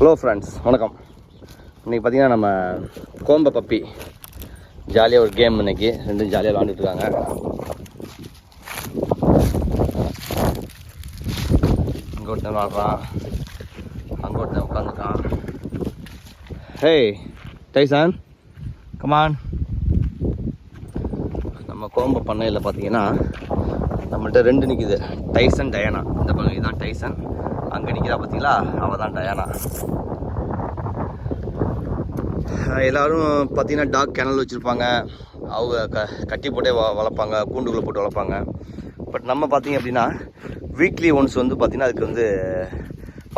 Hello friends வணக்கம். இன்றைக்கி பார்த்தீங்கன்னா நம்ம கோம்ப பப்பி ஜாலியாக ஒரு கேம் இன்றைக்கி ரெண்டும் ஜாலியாக விளாண்டுட்டுருக்காங்க இங்கே ஒருத்தன் விளாட்றான். அங்கே ஒருத்தன் உட்காந்துருக்கான் ஹே டைசான் கமான் நம்ம கோம்ப பண்ணையில் பார்த்தீங்கன்னா நம்மள்கிட்ட ரெண்டு நிற்கிது டைசன் டயானா இந்த பக்கம் இதுதான் டைசன் அங்கே நிற்கிறா பார்த்தீங்களா அவள் தான் டயானா. எல்லோரும் பார்த்தீங்கன்னா டாக் கிணல் வச்சுருப்பாங்க. அவங்க க கட்டி போட்டே வ வளர்ப்பாங்க. கூண்டுக்குள்ளே போட்டு வளர்ப்பாங்க. பட் நம்ம பார்த்தீங்க அப்படின்னா வீக்லி ஒன்ஸ் வந்து பார்த்திங்கன்னா அதுக்கு வந்து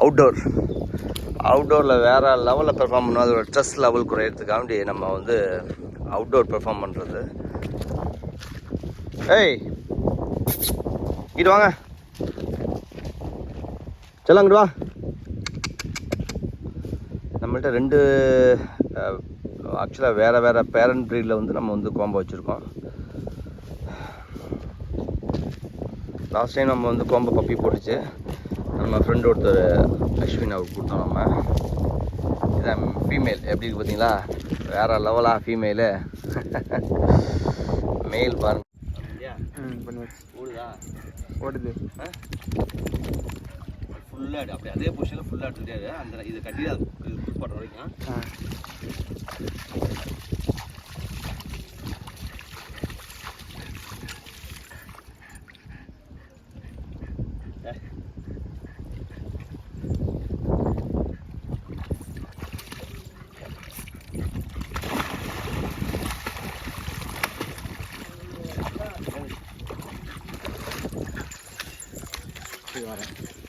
அவுட்டோர் அவுட்டோரில் வேறு லெவலில் பெர்ஃபார்ம் பண்ணால் அதோட ஸ்ட்ரெஸ் லெவல் குறையிறதுக்காண்டி நம்ம வந்து அவுட்டோர் பெர்ஃபார்ம் பண்ணுறது ஏய் இட்டு வாங்க. செல்லம் அங்கிட்டு வா. நம்மள்ட்ட ரெண்டு ஆக்சுவலாக வேறு வேறு பேரண்ட் ப்ரீடில் வந்து நம்ம வந்து கோம்போ வச்சுருக்கோம். லாஸ்ட் டைம் நம்ம வந்து கோம்போ பப்பி போட்டுச்சு. நம்ம ஃப்ரெண்ட் ஒருத்தர் அஸ்வின் அவருக்கு கொடுத்தோம் நம்ம. இதான் ஃபீமேல் எப்படி இருக்கு பார்த்தீங்களா? வேறு லெவலாக ஃபீமேலு மேல் பாருங்க. ஓடுதா? ஓடுது. ஃபுல்லாக அப்படி அதே பொசிஷனில் ஃபுல்லாக எடுத்துகிட்டே அந்த இது கட்டி அது புஷ் பண்ணுற வரைக்கும். வரேன்.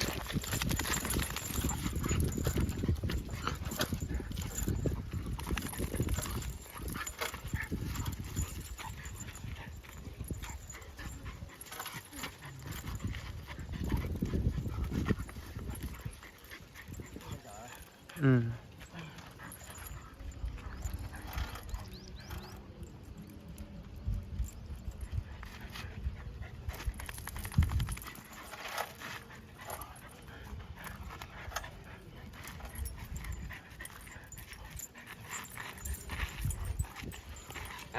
ம்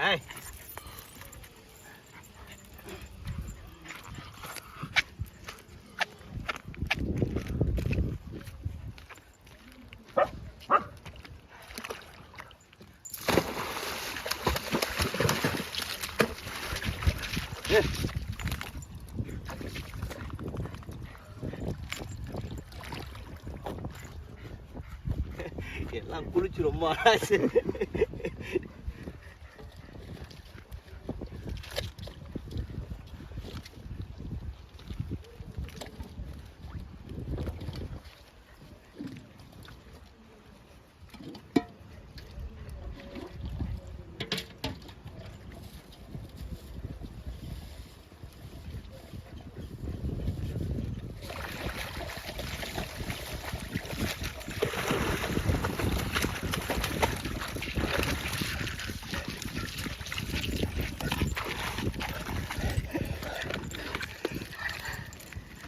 ஏய் எல்லாம் குளிச்சு ரொம்ப ஆச்சு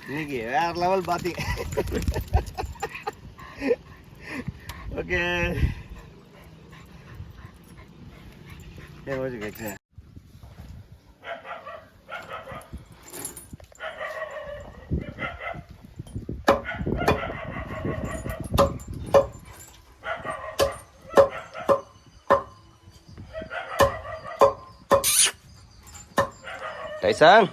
இன்னைக்கு வேற லெவல் பாத்தீங்க ஓகே ஓகே ஓகே டைசன்